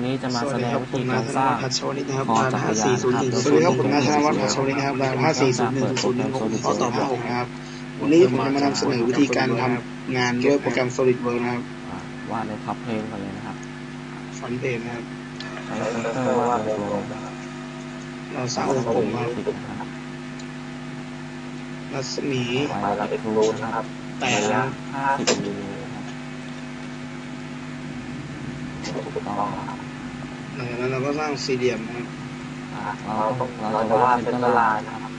วันนี้จะมาสวัแสสดดีงครับวิผธีมกานายรธสนร้างวัฒน์พัชโชนิดนะครับพอรจัหักรสยาน4 0 1นะครับสวัสดีครับผมนายธนวัฒน์พัชโชนิดนะครับรหัส4 0 1 0 1 6 2ต่อ56นะครับ วันนี้ผมจะมานำเสนอวิธีการทำงานด้วยโปรแกรม SolidWorks นะครับอ่าวาดในท็อปเพลงก่อนเลยนะครับฟอนต์เพจนะครับใช้เซนเตอร์วาดโดยรวมนะครับเราสร้างวงกลมครับติดนะครับรัศมีไฟลัดรูนะครับแต่ระยะละ50มิลลิเมตรนะครับถูกต้องครับห ลังจากนั้นเราก็สร้างสี่เหลี่ยมนะครับเราเราจะวาดเส้นตารางนะครับ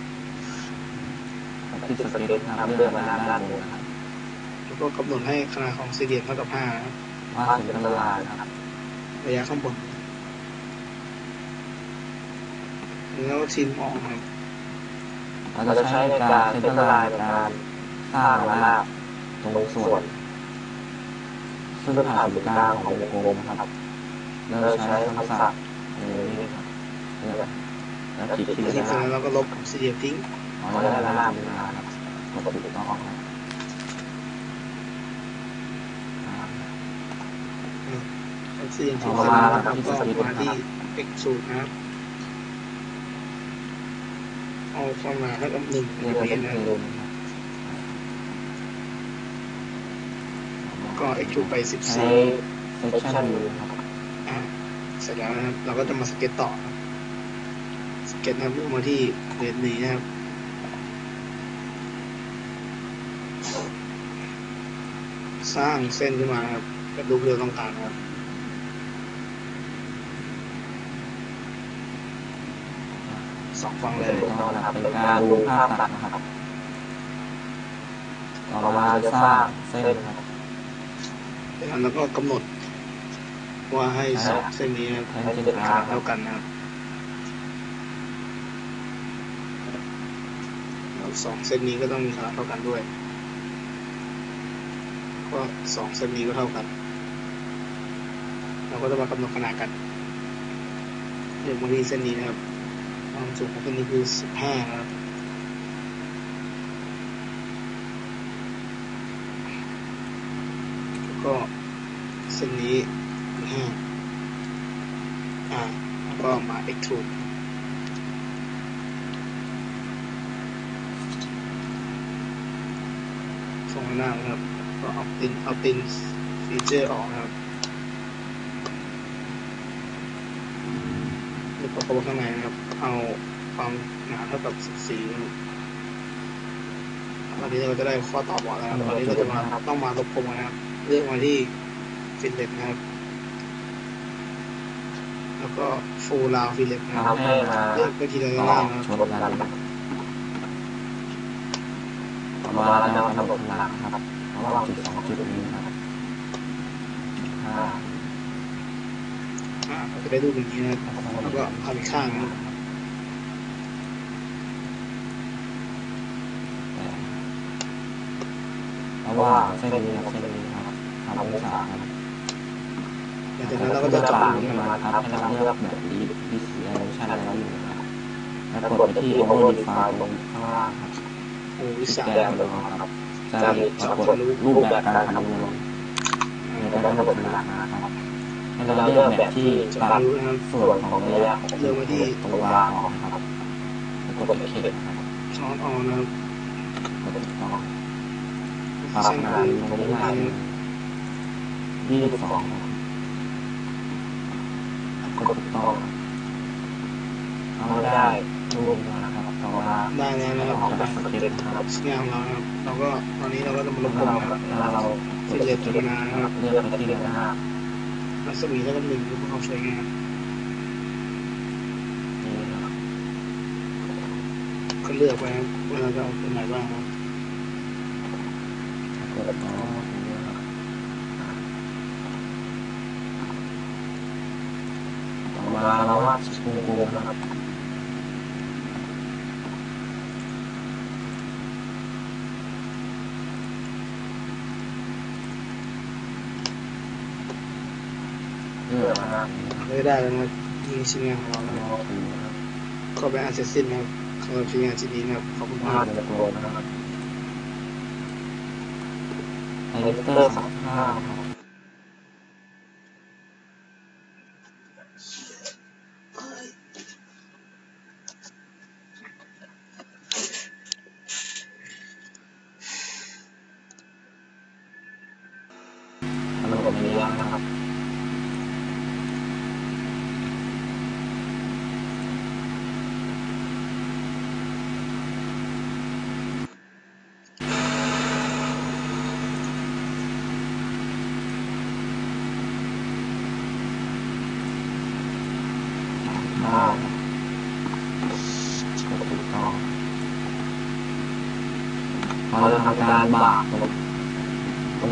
ที่สเก็ตนะครับเลือกมาด้านด้านบนครับแล้วก็กำหนดให้ขนาดของสี่เหลี่ยมเท่ากับ5นะครับวาดเส้นตารางนะครับระยะข้างบนแล้วทิมออกครับเราจะใช้ในการเส้นตารางในการสร้างระนาบตรงส่วน ซึ่งจะผ่านศูนย์กลางของวงกลมครับ เราจะใช้คำศัพท์ในนี้ครับเลือกแล้วคลิกที่แล้วระจากนานั้บนเราก็ลบสี่เหลี่ยมทิ้งอ๋อจะได้ระนาบขึ้นมาครับกดถูกต้องครับอ่าแล้วสี่เหลี่ยมทิ้งต่อเสร็จมาแล้วครับก็ที่สเก็ตมาที่ extrude นะครับเอาเข้ามาแล้วก็หนึ่งเรียกเมเป็นตรเพนะลครับง นะครับก็ extrude ไปสิบใช้สี่ section view ครับอ่าเสร็จแล้วนะครับ เราก็จะมาสเก็ตต่อครับสเก็ตนะครับลงมาที่เลนนี้นะครับสร้างเส้นขึ้นมานะครับกระดูกที่เราต้องการนะครับ สองฝั่งเลยถูกต้องนะครับเป็นการดูภาพตัดนะครับต่อมาจะสร้างเส้นนะครับแล้วก็กำหนด ว่าให้สองเส้นนี้นะครับให้เส้นกลางเท่ากันนะครับสองเส้นนี้ก็ต้องมีขนาดเท่ากันด้วย ก็สองเส้นนี้ก็เท่ากัน เราก็จะมากำหนดขนาดกันเรียกมาที่เส้นนี้นะครับความสูงของเส้นนี้คือสิบห้านะครับแล้วก็เส้นนี้คือห้าอ่า แล้วก็ มา extrude ส่งหน้าครับ ก็เอาตินเอาตินฟีเจอร์ออกนะครับแล้วก็เข้าไปข้างในนะครับ เอาความหนาเท่ากับ14นะครับตอนนี้เราจะได้ข้อตอบบอกแล้วนะครับตอนนี้เราจะมาต้องมาลบกลมนะครับ เลือกมาที่ฟิลเลตนะครับ แล้วก็ฟูลาวฟิลเลตนะครับทำให้มาเลือกไปทีละต่อล่างนะครับชนกันต่อมาเราจะกำหนดขนาดนะครับระหว่างจุดสองจุดนี้นะครับห้าอ่าเราจะได้รูปอย่างนี้นะครับแล้วก็เอาอีกข้างนะครับระหว่างเส้นนี้กับเส้นนี้นะครับทำองศาครับห ลังจากนั้นเราก็จะจะกกลัลับบขึ้นมาครับให้เราเลือกแบบนี้ดีสีเรชั่นอะไรอยู่นะครับแล้วกดไปที่ Overify ตรงข้างล่างครับโอ้วิสาแก้ไปเลยครับจะมีปรากฏรูปแบบการคำนวณในด้านบนหลังนะครับให้เราเลือกแบบที่ตัดส่วนของระยะของตรงกลางออกครับแล้วกดโอเคนะครับช้อนออนนะครับกดถูกต้องปรับเส้นขนาคืดอลงที่นี้ยี่สิบสองกดถู กดต้อเอาได้รูปนะครับต่อมาได้แล้วนะครับออกแบบสเก็ตนะครับสแกนของเรานะครับเราก็ตอนนี้เราก็จะมาลงกลมนะครับเราฟิลเลตธรรมดานะครับเลือกไปที่ระนาบรัศมีเท่ากับหนึ่งเพื่อความสวยงามนี้นะครับก็เลือกไปนะครับว่าเราจะเอาตัวไหนบ้างครับ กดอ๋อตรงนี้นะครับต่อ มาเราวาดวงกลมนะครับเลือกนะครับเราได้แล้วนะครับยิงชิ้นงานของเรานะแล้ควรับก็ดูนะครับก็เป็นอันเสร็จสิ้นนะครับสำหรับชิ้นงานชิ้นนี้นะครับขอบคุณวามากดวงกลมนะครับไฮเลเตอร์สามห้า ล้างนะครับเราจะทำการบากตร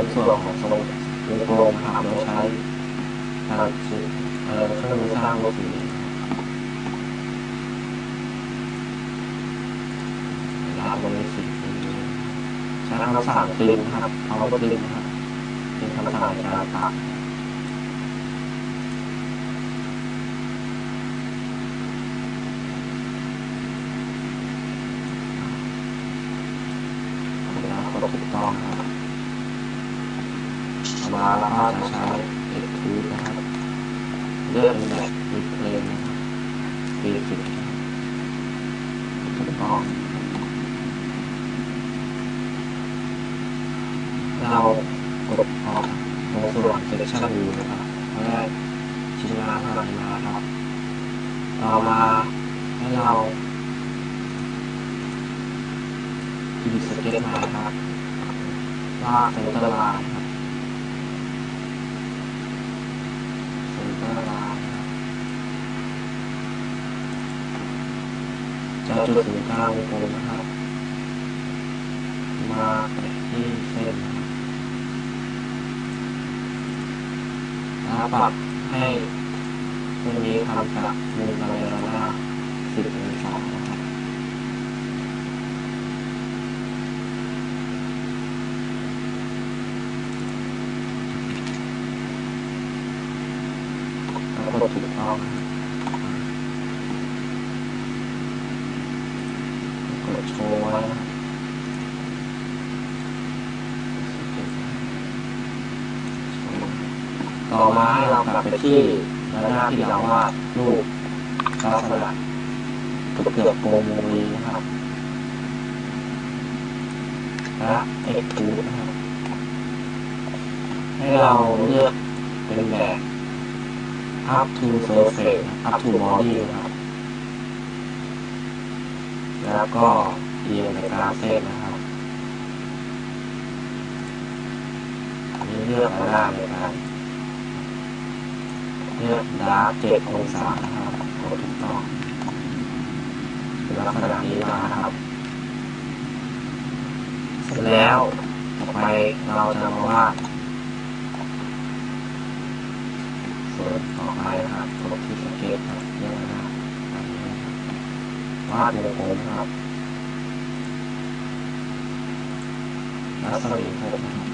งส่วนของสโล วงกลมครับเราใช้การชิดเอเครื่องมือสร้างรูปสีนะครับรงนี้สีใช้คำสั่งคลินครับเอาคลินครับเป็นคำสั่งในการตัดแล้วก็ถูกต้องครับ มาเราก็จะใช้เอ็กทูนะครับเลือกเป็นแบบรีเพลย์นะครับรีฟิกถูกต้องเรากดออกตรงส่วน selection view นะครับเพื่อชิ้นงานที่เรมาครับต่อมาให้เราอีสเก็ตมาครับลากเซนเตอร์ไลน์ครับเซนเตอร์ไลน์ครับ จะจุดศูนย์กลางวงกลมนะครับ มาที่เส้นนะครับปรับให้ตรงนี้ทำจากมูลอะยะหน้าสิบองสองะครับ แล้วก็ถูกต้องก ดโชว์ไว้ต่อมาให้เรากลับไปที่ระนาบที่เราวาดรูปลักษณะเกือบเกือบโปรโมลีนะครับและเอ็กซ์ทูนะครับให้เราเลือกเป็นแบบ up to surface up to body นะครับ แล้วก็เอียงในกลางเส้นนะครับนนี้เลือกระนาบในการเลือกดาร์เจ็ดองศานะครับกดถูกต้องเป็นลักษณะนี้มานะครับ เสร็จแล้วต่อไปเราจะมาวาดส่วนต่อไปนะครับกดที่สเก็ตครับเรื่องนะครับ วาดวงกลมครับแล้วสลีหกนะครับ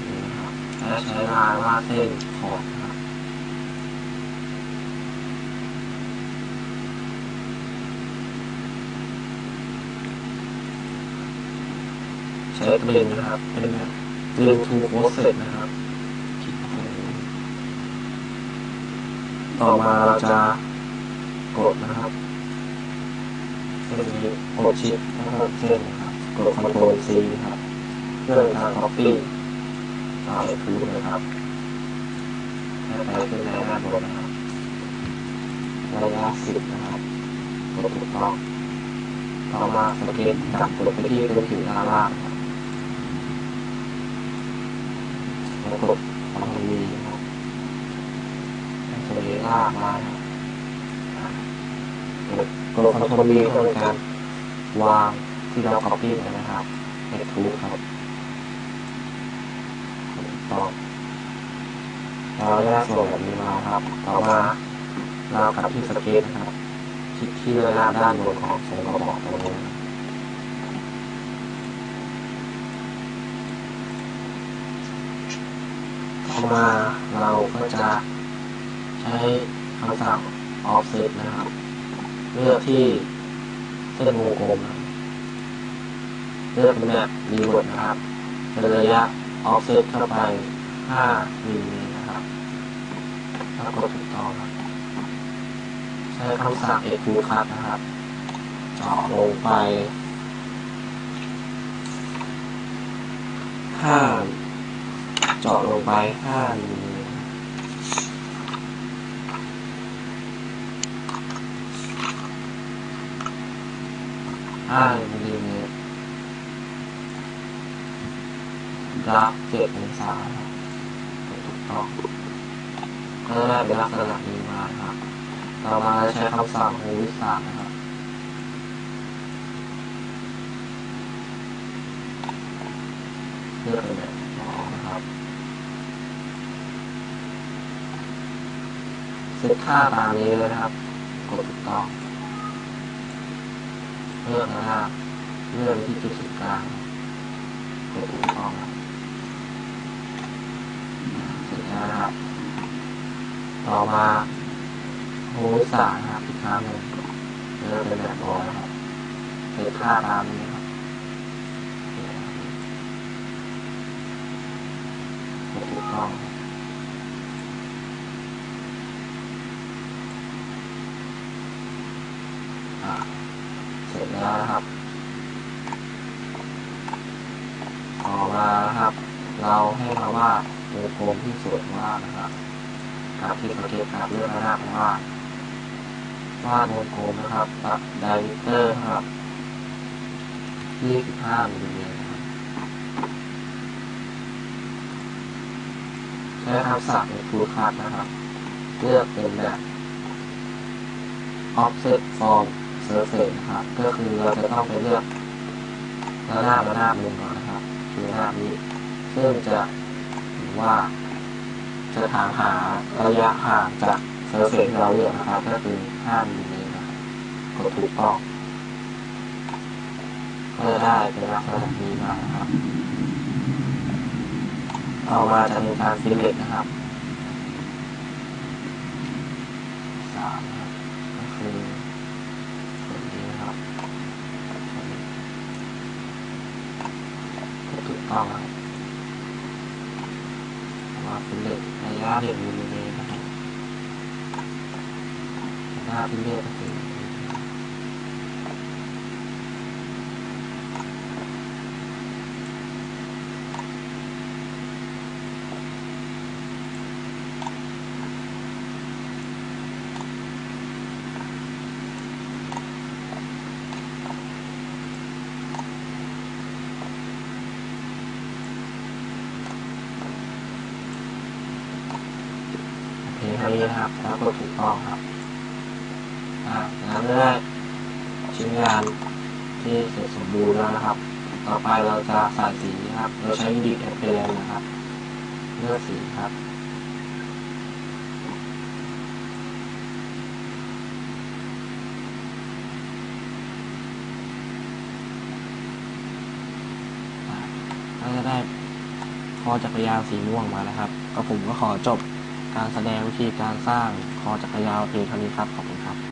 นี่นะครับและใช้ลายวาดเส้นขอบ นะครับใช้กลึงนะครับ เป็นแบบกลึงทูโพสเซตนะครับคลิกไปต่อมาเราจะกดนะครับเส้นนี้กดชิปทั้งหกเส้นนะครับ กด Ctrl C นะครับเพื่อเป็นการ copy ต่อไอพื้นนะครับให้ไปขึ้นในหน้าบนนะครับระยะสิบนะครับกดถูกต้องต่อมาสเก็ตจับกดไปที่ตัวผิวด้านล่าง รับแล้วกดคอนโทรลวีนะครับให้ตัวนี้ลากมานะครับกดกดคอนโทรลวีเพื่อเป็นการวางที่เรา copy ไปนะครับเอ็กทูครับต่อเราได้ส่วนแบบนี้มาครับ ต่อมาเรากลับที่สเกตนะครับคลิกที่ระนาบด้านบนของทรงกระบอกตรงนี้นะครับ ต่อ มาเราก็จะใช้คำสั่ง offset นะครับ เลือกที่เส้นวงกลม เลือกเป็นแบบรีเวิร์ดนะครับเป็นระยะ offset เข้าไป 5มิลลิเมตรนะครับ แล้วกดถูกต้องครับ ใช้คำสั่ง extrude cut นะครับเจาะลงไป5 เจาะลงไป5มิลลิเมตร5มิลลิเมตรดับ7องศาครับถูกต้องก็จะได้เป็นลักษณะนี้มาครับ ต่อมาใช้คำสั่งโฮวิสานะครับเพื่อเป็นแบบสองนะ ครับเซตค่าตามนี้เลยนะครับ กดถูกต้องเลือกนะครับเลื่อกที่จุดศูนย์กลางกดถูกต้องเสร็จแล้วนะครับ ต่อมาโฮสานะครับอีกครั้งหนึ่งเลือกเป็นแบบบอลนะครับเซตค่าตามนี้ ครับกดถูกต้องเสร็จแล้วนะครับ ต่อมานะครับ เราให้มาว่าดวงกลมที่สวยมากนะครับกับที่สเก็ตครับเลือกหน้าของวาวาดวงกลมนะครับกับไดวิเตอร์ครับ25มิลลิเมตร นะครับใช้คำสั่งในฟูคัทนะครับ เลือกเป็นแบบ offset from surface นะครับ ก็คือเราจะต้องไปเลือกหน้าหน้ามาหน้าหนึ่งก่อนนะครับ คือหน้านี้ ซึ่งจะถือว่า จะถามหาระยะห่างจาก surface ที่เราเลือกนะครับ ก็คือ5มิลลิเมตรนะกดถูกต้องก็จะได้เป็นลักษณะนี้มานะครับ ต่อมาจะมีการฟิลเลตนะครับสามก็คือแบบนี้นะครับถูกต้องครับมาฟิลเลตระยะเด็กมิลลิเมตรนะครับหน้าฟิลเลตก็คือเพลง นี้นะครับ แล้วก็ถูกต้องครับแล้วเมื่อได้ชิ้นงานที่เสร็จสมบูรณ์แล้วนะครับ ต่อไปเราจะใส่สีนะครับ เราใช้ดิบแอปเปิลนะครับ เลือกสีครับก็จะได้คอจักรยานสีม่วงมานะครับ ก็ผมก็ขอจบ การแสดงวิธีการสร้างคอจักรยานเพียงเท่านี้ครับ ขอบคุณครับ